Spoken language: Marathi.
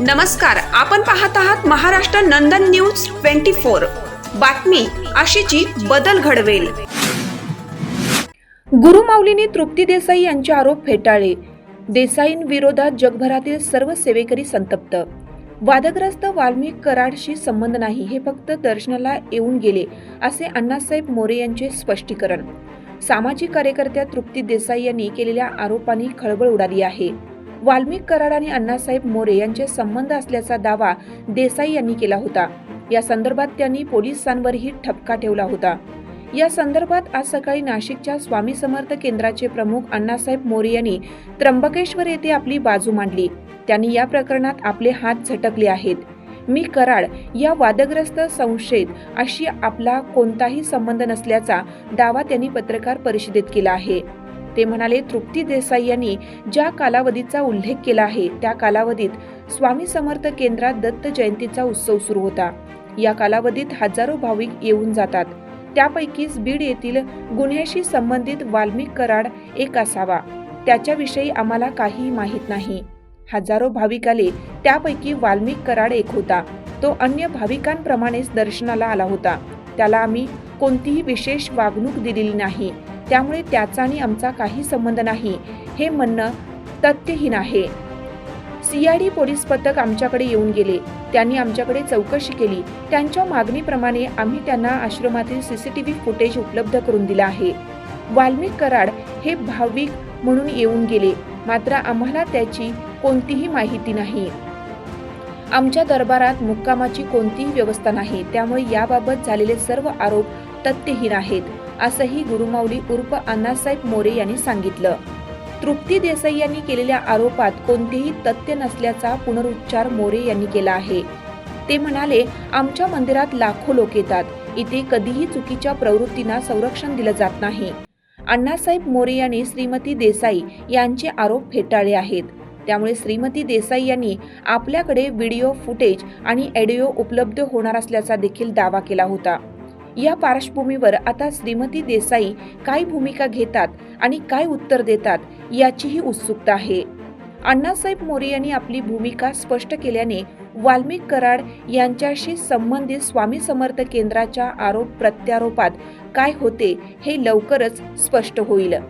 नमस्कार आपण पाहत आहात Maharashtra Nandan news twenty four. बातमी अशीची बदल घडवेल. गुरुमाऊलीने तृप्ती देसाई यांचे आरोप फेटाळले. देसाईंविरोधात जगभरातील सर्व सेवेकरी संतप्त. वादग्रस्त वाल्मिक कराडशी संबंध नाही हे फक्त दर्शनाला येऊन गेले असे अण्णासाहेब मोरे यांचे स्पष्टीकरण. सामाजिक कार्यकर्त्या तृप्ती देसाई यांनी केलेल्या आरोपांनी खळबळ उडाली आहे. वाल्मिक कराड आणि अण्णासाहेब मोरे यांचे संबंध असल्याचा दावा देसाई यांनी केला होता. या संदर्भात त्यांनी पोलिसांवरही ठपका ठेवला होता. या संदर्भात आज सकाळी नाशिकच्या स्वामी समर्थ केंद्राचे प्रमुख अण्णासाहेब मोरे यांनी त्र्यंबकेश्वर येथे आपली बाजू मांडली. त्यांनी या प्रकरणात आपले हात झटकले आहेत. मी कराड या वादग्रस्त संशयित अशी आपला कोणताही संबंध नसल्याचा दावा त्यांनी पत्रकार परिषदेत केला आहे. ते म्हणाले तृप्ती देसाई यांनी ज्या कालावधीचा उल्लेख केला आहे त्या कालावधीत स्वामी समर्थ केंद्रात दत्त जयंतीचा उत्सव सुरू होता. या कालावधीत हजारो भाविक येऊन जातात. त्यापैकीच बीड येथील गुन्ह्याशी संबंधित वाल्मिक कराड एक असावा. त्याच्याविषयी आम्हाला काहीही माहीत नाही. हजारो भाविक आले त्यापैकी वाल्मिक कराड एक होता. तो अन्य भाविकांप्रमाणेच दर्शनाला आला होता. त्याला आम्ही कोणतीही विशेष वागणूक दिलेली नाही. त्यामुळे त्याचा आणि आमचा काही संबंध नाही हे म्हणणं तथ्यहीन आहे. सीआयडी पोलीस पथक आमच्याकडे येऊन गेले. त्यांनी आमच्याकडे चौकशी केली. त्यांच्या मागणीप्रमाणे आम्ही त्यांना आश्रमातील सीसीटीव्ही फुटेज उपलब्ध करून दिला आहे. वाल्मिक कराड हे भाविक म्हणून येऊन गेले. मात्र आम्हाला त्याची कोणतीही माहिती नाही. आमच्या दरबारात मुक्कामाची कोणतीही व्यवस्था नाही. त्यामुळे याबाबत झालेले सर्व आरोप तथ्यहीन आहेत असंही गुरुमाऊली उर्फ अण्णासाहेब मोरे यांनी सांगितलं. तृप्ती देसाई यांनी केलेल्या आरोपात कोणतेही तथ्य नसल्याचा पुनरुच्चार मोरे यांनी केला आहे. ते म्हणाले आमच्या मंदिरात लाखो लोक येतात. इथे कधीही चुकीच्या प्रवृत्तींना संरक्षण दिलं जात नाही. अण्णासाहेब मोरे यांनी श्रीमती देसाई यांचे आरोप फेटाळले आहेत. त्यामुळे श्रीमती देसाई यांनी आपल्याकडे व्हिडिओ फुटेज आणि ऑडिओ उपलब्ध होणार असल्याचा देखील दावा केला होता. या पार्श्वभूमीवर आता श्रीमती देसाई काय भूमिका घेतात आणि काय उत्तर देतात याचीही उत्सुकता आहे. अण्णासाहेब मोरे यांनी आपली भूमिका स्पष्ट केल्याने वाल्मिक कराड यांच्याशी संबंधित स्वामी समर्थ केंद्राच्या आरोप प्रत्यारोपात काय होते हे लवकरच स्पष्ट होईल.